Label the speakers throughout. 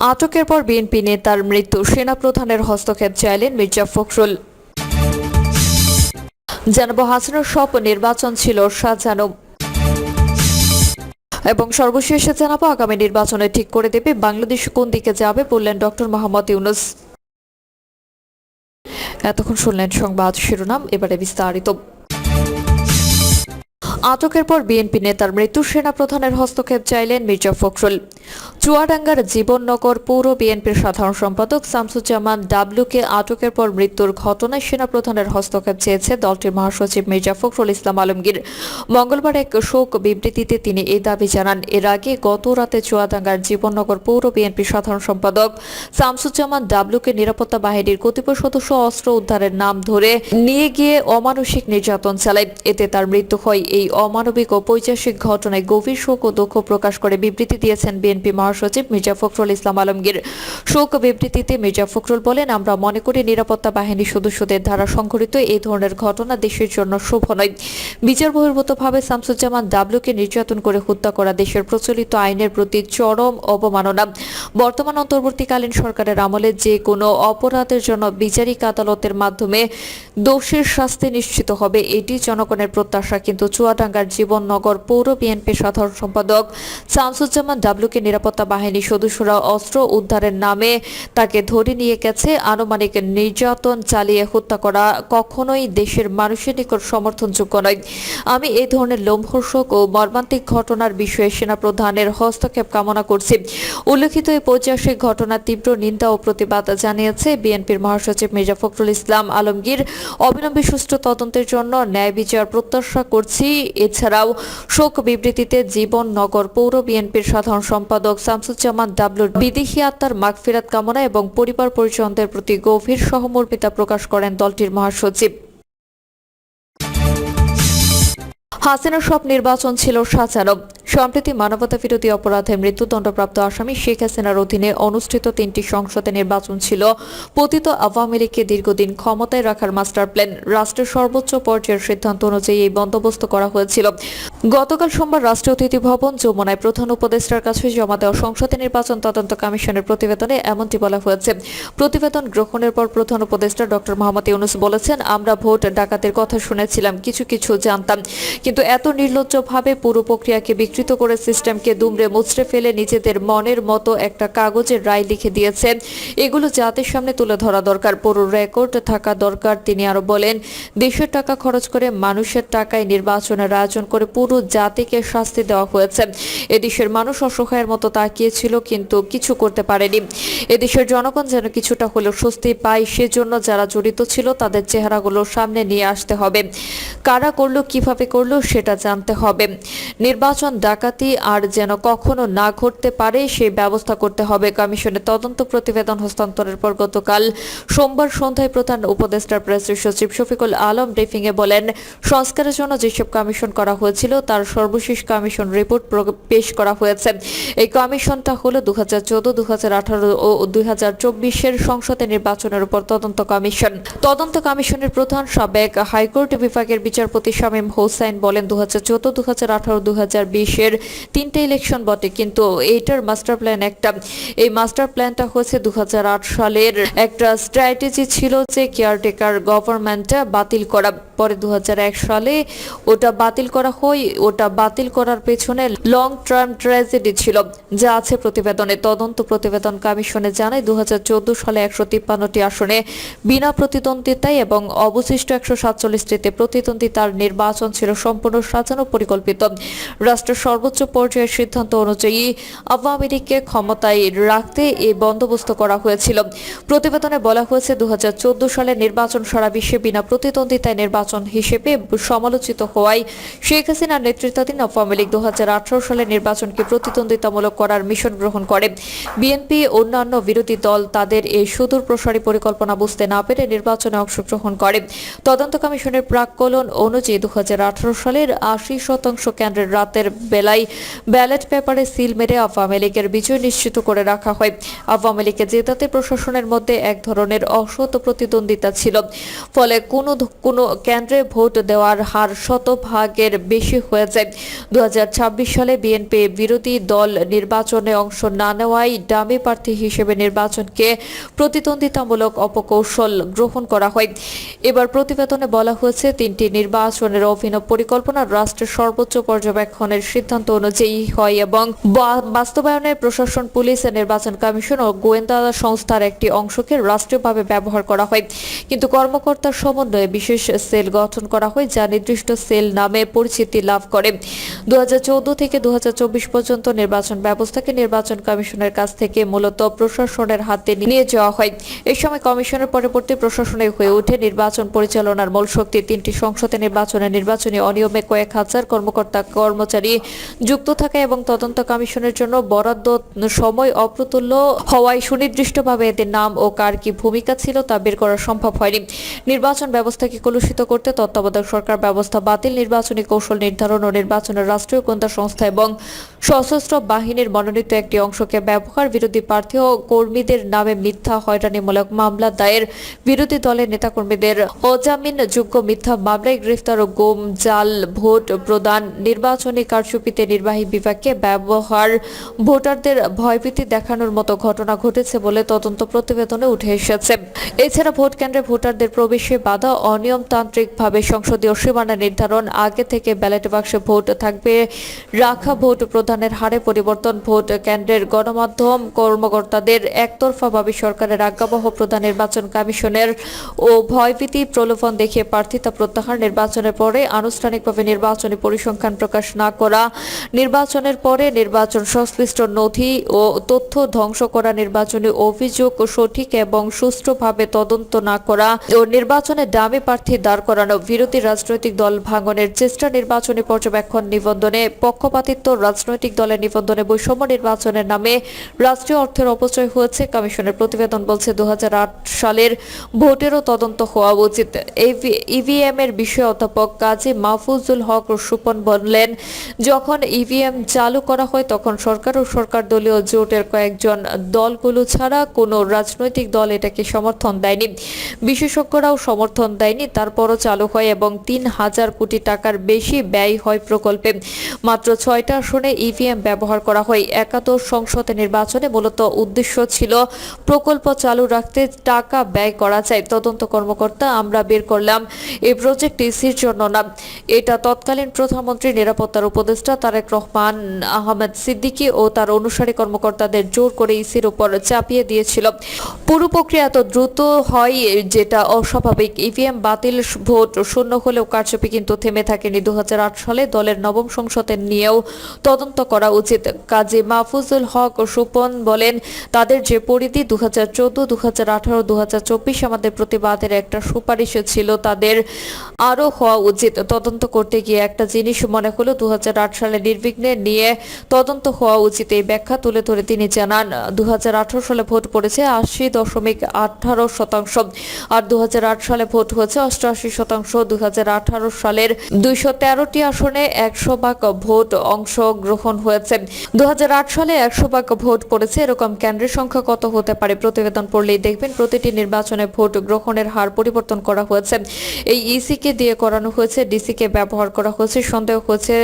Speaker 1: আটকের পর বিএনপি নেতার মৃত্যু। সেনাপ্রধানের হস্তক্ষেপ চাইলেন মির্জা ফখরুল। জানাব, হাসিনার সব নির্বাচন ছিল সাজানো। এবং সর্বশেষে জানাব, আগামী নির্বাচনে ঠিক করে দেবে বাংলাদেশ কোন দিকে যাবে বললেন ডক্টর মোহাম্মদ ইউনুস। এতক্ষণ শুনলেন সংবাদ শিরোনাম, এবারে বিস্তারিত। আটকের পর বিএনপি নেতার মৃত্যু, সেনাপ্রধানের হস্তক্ষেপ চাইলেন মির্জা ফখরুল। চুয়াডাঙ্গার জীবননগর পৌর বিএনপির সাধারণ সম্পাদক শামসুজ্জামান ডাবলুকে আটকের পর মৃত্যুর ঘটনায় সেনাপ্রধানের হস্তক্ষেপ চেয়েছে দলটির মহাসচিব মির্জা ফখরুল ইসলাম আলমগীর। মঙ্গলবার এক শোক বিবৃতিতে তিনি এই দাবি জানান। এর আগে গত রাতে চুয়াডাঙ্গার জীবননগর পৌর বিএনপির সাধারণ সম্পাদক শামসুজ্জামান ডাবলুকে নিরাপত্তা বাহিনীর কতিপয় সদস্য অস্ত্র উদ্ধারের নাম ধরে নিয়ে গিয়ে অমানসিক নির্যাতন চালায়। এতে তার মৃত্যু হয় এই অমানবিক ও পৈচাসিক ঘটনায় গভীর শোক ও দুঃখ প্রকাশ করে বিবৃতি দিয়েছেন বিএনপি মহাসচিব মির্জা ফখরুল ইসলাম আলমগীর। শোক বিবৃতিতে মির্জা ফখরুল বলেন, আমরা মনে করি নিরাপত্তা বাহিনী সদস্যদের দ্বারা সংঘটিত এই ধরনের ঘটনা দেশের জন্য শুভ নয়। বিচার বহির্ভূতভাবে শামসুজ্জামান ডাবলুকে নির্যাতন করে হত্যা করা দেশের প্রচলিত আইনের প্রতি চরম অবমাননা। বর্তমান অন্তর্বর্তীকালীন সরকারের আমলে যে কোনো অপরাধের জন্য বিচারিক আদালতের মাধ্যমে দোষের শাস্তি নিশ্চিত হবে, এটি জনগণের প্রত্যাশা। কিন্তু চুয়াডাঙ্গার জীবননগর পৌর বিএনপির সাধারণ সম্পাদক শামসুজ্জামান ডাবলুকে নিরাপত্তা বাহিনীর সদস্যরা অস্ত্র উদ্ধারের নামে তাকে ধরে নিয়ে গেছে। আনুমানিক নির্যাতন চালিয়ে হত্যা করা কখনোই দেশের মানুষের নিকট সমর্থনযোগ্য নয়। আমি এই ধরনের লোমহর্ষক ও মর্মান্তিক ঘটনার বিষয়ে সেনাপ্রধানের হস্তক্ষেপ কামনা করছি। উল্লেখিত এই পৈচাসিক ঘটনার তীব্র নিন্দা ও প্রতিবাদ জানিয়েছে বিএনপির মহাসচিব মির্জা ফখরুল ইসলাম আলমগীর। অবিলম্বে সুষ্ঠু তদন্তের জন্য ন্যায় বিচার প্রত্যাশা করছি। এছাড়াও শোক বিবৃতিতে জীবন নগর পৌর বিএনপির সাধারণ সম্পাদক শামসুজ্জামান ডাবলুর বিদেশি আত্মার মাগফিরাত কামনা এবং পরিবার পরিজনদের প্রতি গভীর সহমর্মিতা প্রকাশ করেন দলটির মহাসচিব। হাসিনার সব নির্বাচন ছিল সাজানো। সম্প্রতি মানবতা বিরোধী অপরাধে মৃত্যুদণ্ডপ্রাপ্ত আসামি শেখ হাসিনার অধীনে অনুষ্ঠিত তিনটি সংসদে নির্বাচন ছিল। পতিত আওয়ামী লীগকে দীর্ঘদিন ক্ষমতায় রাখার মাস্টার প্ল্যান, রাষ্ট্রের সর্বোচ্চ পর্যায়ের সিদ্ধান্ত অনুযায়ী এই বন্দোবস্ত করা হয়েছিল। গতকাল সোমবার রাষ্ট্রীয় অতিথি ভবন যমুনায় প্রধান উপদেষ্টার কাছে জমা দেওয়া সংসদে নির্বাচন তদন্ত কমিশনের প্রতিবেদনে এমনটি বলা হয়েছে। প্রতিবেদন গ্রহণের পর প্রধান উপদেষ্টা ডক্টর মোহাম্মদ ইউনুস বলেছেন, আমরা ভোট ডাকাতের কথা শুনেছিলাম, কিছু কিছু জানতাম। কিন্তু এত নির্লজ্জভাবে পুরো প্রক্রিয়াকে বিকৃত করে সিস্টেমকে দুমড়ে মুচড়ে ফেলে নিজেদের মনের মতো একটা কাগজের রায় লিখে দিয়েছে এগুলো জাতির সামনে তুলে ধরা দরকার। পুরো রেকর্ড থাকা দরকার, তিনি আরও বলেন। দেশের টাকা খরচ করে মানুষের টাকায় নির্বাচনের আয়োজন করে পুরো জাতিকে শাস্তি দেওয়া হয়েছে। এদেশের মানুষ অসহায়ের মতো তাকিয়েছিল, কিন্তু কিছু করতে পারেনি। এদেশের জনগণ যেন কিছুটা হলেও স্বস্তি পায়, সেজন্য যারা জড়িত ছিল, তাদের চেহারাগুলো সামনে নিয়ে আসতে হবে। কারা করল, কীভাবে করল, সেটা জানতে হবে। নির্বাচন ডাকাতি আর যেন কখনো না ঘটতে পারে সেই ব্যবস্থা করতে হবে। কমিশনের তদন্ত প্রতিবেদন হস্তান্তরের পর গতকাল সোমবার সন্ধ্যায় প্রধান উপদেষ্টার প্রেস সচিব শফিকুল আলম ব্রিফিংয়ে বলেন, সংস্কারের জন্য যেসব কমিশন করা হয়েছিল, তার সর্বশেষ কমিশন রিপোর্ট পেশ করা হয়েছে। এই কমিশনটা হলো দু হাজার চোদ্দ দু হাজার আঠারো ও দুই হাজার চব্বিশের সংসদে নির্বাচনের উপর তদন্ত কমিশন। তদন্ত কমিশনের প্রধান সাবেক হাইকোর্ট বিভাগের বিচারপতি শামীম হোসাইন বলেন দু হাজার চোদ্দ দু হাজার আঠারো দু হাজার বিশের তিনটে ইলেকশন বটে। কিন্তু এইটার মাস্টার প্ল্যান একটা। এই মাস্টার প্ল্যানটা হচ্ছে দু সালের একটা স্ট্র্যাটেজি ছিল যে কেয়ারটেকার গভর্নমেন্টটা বাতিল করা। পরে দু সালে ওটা বাতিল করা হয়। ওটা বাতিল করার পেছনে লং টার্ম ট্র্যাজেডি ছিল, যা আছে প্রতিবেদনে। তদন্ত প্রতিবেদন কমিশনে জানায় দু হাজার চোদ্দ সালে একশো তিপ্পান্নটি আসনে বিনা প্রতিদ্বন্দ্বিতায় এবং অবশিষ্ট একশো সাতচল্লিশটিতে প্রতিদ্বন্দ্বিতার নির্বাচন ছিল সম্পূর্ণ সাজানো পরিকল্পিত। রাষ্ট্রের সর্বোচ্চ পর্যায়ের সিদ্ধান্ত অনুযায়ী আওয়ামী লীগকে ক্ষমতায় রাখতে এ বন্দোবস্ত করা হয়েছিল। প্রতিবেদনে বলা হয়েছে, দুহাজার চোদ্দ সালে নির্বাচন সারা বিশ্বে বিনা প্রতিদ্বন্দ্বিতায় নির্বাচন হিসেবে সমালোচিত হওয়ায় শেখ হাসিনার নেতৃত্বাধীন আওয়ামী লীগ দু সালে নির্বাচনকে প্রতিদ্বন্দ্বিতামূলক করার মিশন গ্রহণ করে। বিএনপি, অন্যান্য বিরোধী দল তাদের এই সুদূর প্রসারী পরিকল্পনা বুঝতে না পেরে নির্বাচনে অংশগ্রহণ করে। তদন্ত কমিশনের প্রাক্কলন অনুযায়ী দু হাজার আঠারো সালের আশি শতাংশ কেন্দ্রের রাতের বেলায় ব্যালট পেপারে সিল মেরে আওয়ামী লীগের বিজয় নিশ্চিত করে রাখা হয়। আওয়ামী লীগকে জেতাতে প্রশাসনের মধ্যে এক ধরনের অসৎ প্রতিদ্বন্দ্বিতা ছিল। ফলে কোনো কোনো কেন্দ্রে ভোট দেওয়ার হার শতভাগের বেশি হয়ে যায়। দু সালে বিএনপি বিরোধী দল নির্বাচনে অংশ না নেওয়ায় ডামি প্রার্থী হিসেবে নির্বাচনকে প্রতিদ্বন্দ্বিতামূলক অপকৌশল গ্রহণ করা হয়। এবার প্রতিবেদনে বলা হয়েছে, তিনটি নির্বাচনের অভিনব পরিকল্পনা রাষ্ট্রের সর্বোচ্চ পর্যবেক্ষণের সিদ্ধান্ত অনুযায়ী হয় এবং বাস্তবায়নে প্রশাসন, পুলিশ নির্বাচন কমিশন ও গোয়েন্দা সংস্থার একটি অংশকে রাষ্ট্রীয়ভাবে ব্যবহার করা হয়। কিন্তু কর্মকর্তার সমন্বয়ে বিশেষ সেল গঠন করা হয় যা নির্দিষ্ট সেল নামে পরিচিতি লাভ করে। দু থেকে দু পর্যন্ত নির্বাচন ব্যবস্থাকে নির্বাচন কমিশনের কাছ থেকে মূলত প্রশাসনের হাতে নিয়ে যাওয়া হয়। এই সময় কমিশনের পরবর্তী প্রশাসনে হয়ে ওঠে নির্বাচন পরিচালনার মূল শক্তি। তিনটি সংসদে নির্বাচনে নির্বাচনী অনিয়মে কয়েক হাজার কর্মকর্তা, কর্মচারী যুক্ত থাকা এবং তদন্ত কমিশনের জন্য বরাদ্দ সময় অপ্রতুল্য হওয়ায় সুনির্দিষ্টভাবে এদের নাম ও কার কি ভূমিকা ছিল তা বের করা সম্ভব হয়নি। নির্বাচন ব্যবস্থাকে কলুষিত করতে তত্ত্বাবধায়ক সরকার ব্যবস্থা বাতিল, নির্বাচনী কৌশল নির্ধারণ ও নির্বাচনের রাষ্ট্রীয় গোয়েন্দা সংস্থা এবং সশস্ত্র বাহিনীর মনোনীত একটি অংশকে ব্যবহার বিরোধী প্রার্থী ও কর্মীদের নামে মিথ্যা হয়রানিমূলক মামলা দায়ের। বিরোধী দলের নেতাকর্মীদের অজামিন যোগ্য মিথ্যা মামলায় গ্রেফতার ও গুম জাল ভোট প্রদান। নির্বাচনী কারচুপিতে নির্বাহী বিভাগকে ব্যবহার ভোটারদের ভয়ভীতি দেখানোর মতো ঘটনা ঘটেছে বলে তদন্ত প্রতিবেদনে উঠে এসেছে। এছাড়া ভোট কেন্দ্রে ভোটারদের প্রবেশে বাধা অনিয়মতান্ত্রিকভাবে সংসদীয় সীমানা নির্ধারণ, আগে থেকে ব্যালট বাক্সে ভোট থাকবে, রাখা ভোট প্রদানের হারে পরিবর্তন, ভোট কেন্দ্রের গণমাধ্যম কর্মকর্তাদের একতরফাভাবে সরকারের আজ্ঞাবহ প্রধান নির্বাচন কমিশনের ও ভয়ভীতি প্রলোভন দেখিয়ে প্রার্থিতা প্রত্যাহার নির্বাচনের পরে আনুষ্ঠানিকভাবে নির্বাচনী পরিসংখ্যান প্রকাশ না করা নির্বাচনের পরে নির্বাচন সংশ্লিষ্ট নথি ও তথ্য ধ্বংস করা, নির্বাচনী অভিযোগ সঠিক এবং সুষ্ঠুভাবে তদন্ত না করা ও নির্বাচনে দামি প্রার্থী দাঁড় করানো, বিরোধী রাজনৈতিক দল ভাঙনের চেষ্টা, নির্বাচনী পর্যবেক্ষণ নিবন্ধনে পক্ষপাতিত্ব, রাজনৈতিক দলের নিবন্ধনে বৈষম্য নির্বাচনের নামে রাষ্ট্রীয় অর্থের অপচয় হয়েছে। কমিশনের প্রতিবেদন বলছে দু হাজার আট সালের ভোটেরও তদন্ত হওয়া উচিত। ইভিএম এর বিষয়ে অধ্যাপক কাজী মাহফুজুল হক সুপন বললেন, যখন ইভিএম চালু করা হয়, তখন সরকার ও সরকার দলীয় জোটের কয়েকজন দলগুলো ছাড়া কোনো রাজনৈতিক দল এটাকে সমর্থন দেয়নি। বিশেষজ্ঞরাও সমর্থন দেয়নি, তারপরও চালু হয় এবং তিন হাজার কোটি টাকার বেশি ব্যয় হয় প্রকল্পে। মাত্র ছয়টা আসনে ইভিএম ব্যবহার করা হয়। একাদশ সংসদ নির্বাচনে মূলত উদ্দেশ্য ছিল প্রকল্প চালু রাখতে টাকা ব্যয় করা যায় তদন্ত কর্মকর্তা, আমরা বের করলাম। এই প্রজেক্ট ইসির জন্য না। এটা তৎকালীন প্রধানমন্ত্রী নিরাপত্তার উপদেষ্টা তারেক রহমান, আহমেদ সিদ্দিকী ও তার অনুসারী কর্মকর্তাদের জোর করে ইসির উপর চাপিয়ে দিয়েছিল। পুরো প্রক্রিয়া এত দ্রুত হয় যেটা অস্বাভাবিক। ইভিএম বাতিল, ভোট শূন্য হলেও কারচুপি কিন্তু থেমে থাকেনি দু সালে দলের নবম সংসদে নিয়েও তদন্ত করা উচিত। কাজী মাহফুজুল হক সুপন বলেন, তাদের যে পরিধি দু হাজার চোদ্দ দু হাজার আঠারো দু হাজার চব্বিশ আমাদের প্রতিবাদের একটা সুপারিশ ছিল, তাদের আরও হওয়া উচিত। তদন্ত করতে গিয়ে একটা জিনিস মনে হলো দু হাজার আট সালে নির্বিঘ্নে নিয়ে তদন্ত হওয়া উচিত। এই ব্যাখ্যা তুলে ধরে তিনি জানান দু সালে ভোট পড়েছে আশি দশমিক আঠারো শতাংশ আর দু সালে ভোট হয়েছে অষ্টআশি শতাংশ। দু সালের দুইশো তেরোটি আসনে একশো ভাগ ভোট অংশগ্রহণ হয়েছে। দু সালে একশো ভাগ ভোট পড়েছে, এরকম কেন্দ্রের সংখ্যা কত হতে পারে প্রতিবেদন পড়লেই দেখবেন, প্রতিটি নির্বাচনে ভোট গ্রহণের হার পরিবর্তন করা হয়েছে। এই ইসিকে দিয়ে করানো হয়েছে ডিসিকে ব্যবহার করা হয়েছে, সন্দেহ হয়েছে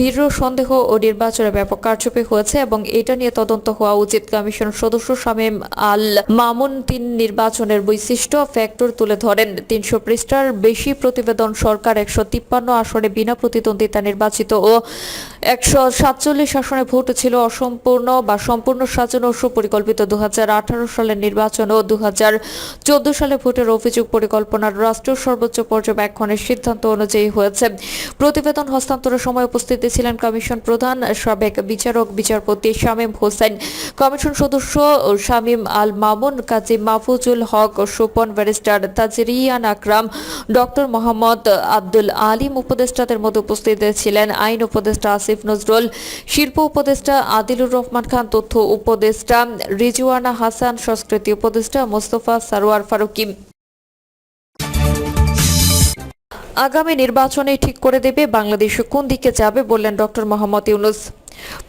Speaker 1: দৃঢ় সন্দেহ ও নির্বাচনে ব্যাপক কারচুপি হয়েছে এবং এটা নিয়ে তদন্ত হওয়া উচিত। কমিশন সদস্য শামীম আল মামুন তিন নির্বাচনের বৈশিষ্ট্য ফ্যাক্টর তুলে ধরেন। তিনশো পৃষ্ঠার বেশি প্রতিবেদন সরকার একশো তিপ্পান্ন আসনে বিনা প্রতিদ্বন্দ্বিতা নির্বাচিত ও একশো সাতচল্লিশ আসনে ভোট ছিল অসম্পূর্ণ বা সম্পূর্ণ সাজানো সুপরিকল্পিত দুহাজার আঠারো সালের নির্বাচন ও দুহাজার চোদ্দ সালে ভোটের অভিযোগ পরিকল্পনার রাষ্ট্রীয় সর্বোচ্চ পর্যবেক্ষণের সিদ্ধান্ত অনুযায়ী হয়েছে। প্রতিবেদন হস্তান্তরের সময় উপস্থিত ছিলেন কমিশন প্রধান, সাবেক বিচারক বিচারপতি শামীম হোসেন, কমিশন সদস্য শামীম আল মামুন, কাজী মাহফুজুল হক, সুপন ব্যারিস্টার তাজরিয়ান আকরাম, ডক্টর মোহাম্মদ আব্দুল আলিম উপদেষ্টাদের মধ্যে উপস্থিত ছিলেন। আইন উপদেষ্টা আসিফ নজরুল। শিল্প উপদেষ্টা আদিলুর রহমান খান, তথ্য উপদেষ্টা রিজুয়ানা হাসান, সংস্কৃতি উপদেষ্টা মোস্তফা সারোয়ার ফারুকি। আগামী নির্বাচনে ঠিক করে দেবে বাংলাদেশ কোন দিকে যাবে বললেন ডক্টর মোহাম্মদ ইউনুস।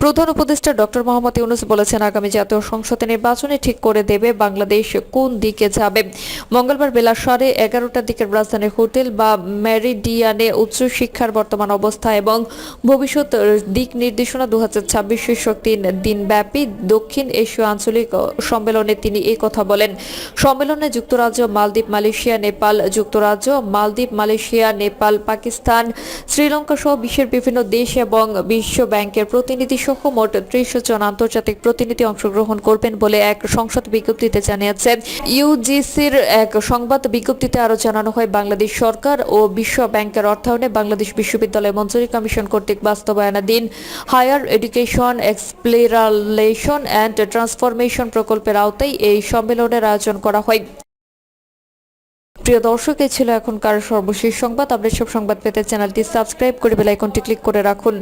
Speaker 1: প্রধান উপদেষ্টা ডক্টর মোহাম্মদ ইউনুস বলেছেন, আগামী জাতীয় সংসদে নির্বাচনে ঠিক করে দেবে বাংলাদেশ কোন দিকে যাবে। মঙ্গলবার বেলা সাড়ে এগারোটার দিকে রাজধানীর হোটেল বা ম্যারিডিয়ানে উচ্চশিক্ষার বর্তমান অবস্থা এবং ভবিষ্যৎ দিক নির্দেশনা দু হাজার ছাব্বিশ শীর্ষক তিন দিনব্যাপী দক্ষিণ এশীয় আঞ্চলিক সম্মেলনে তিনি এই কথা বলেন। সম্মেলনে যুক্তরাজ্য, মালদ্বীপ, মালয়েশিয়া, নেপাল যুক্তরাজ্য, মালদ্বীপ, মালয়েশিয়া, নেপাল, পাকিস্তান শ্রীলঙ্কা সহ বিশ্বের বিভিন্ন দেশ এবং বিশ্ব ব্যাংকের প্রতিনিধি সহ মোট ত্রিশ জন আন্তর্জাতিক প্রতিনিধি অংশগ্রহণ করবেন বলে এক সংসদ বিজ্ঞপ্তিতে জানিয়েছে ইউজিসির এক সংবাদ বিজ্ঞপ্তিতে আরও জানানো হয়, বাংলাদেশ সরকার ও বিশ্ব ব্যাংকের অর্থায়নে বাংলাদেশ বিশ্ববিদ্যালয় মঞ্জুরি কমিশন কর্তৃক বাস্তবায়নাধীন higher education acceleration and transformation প্রকল্পের আওতায় এই সম্মেলনের আয়োজন করা হয়। প্রিয় দর্শক এই ছিল এখনকার সর্বশেষ সংবাদ। আপনার সব সংবাদ পেতে চ্যানেলটি সাবস্ক্রাইব করে বেল আইকনটি ক্লিক করে রাখুন।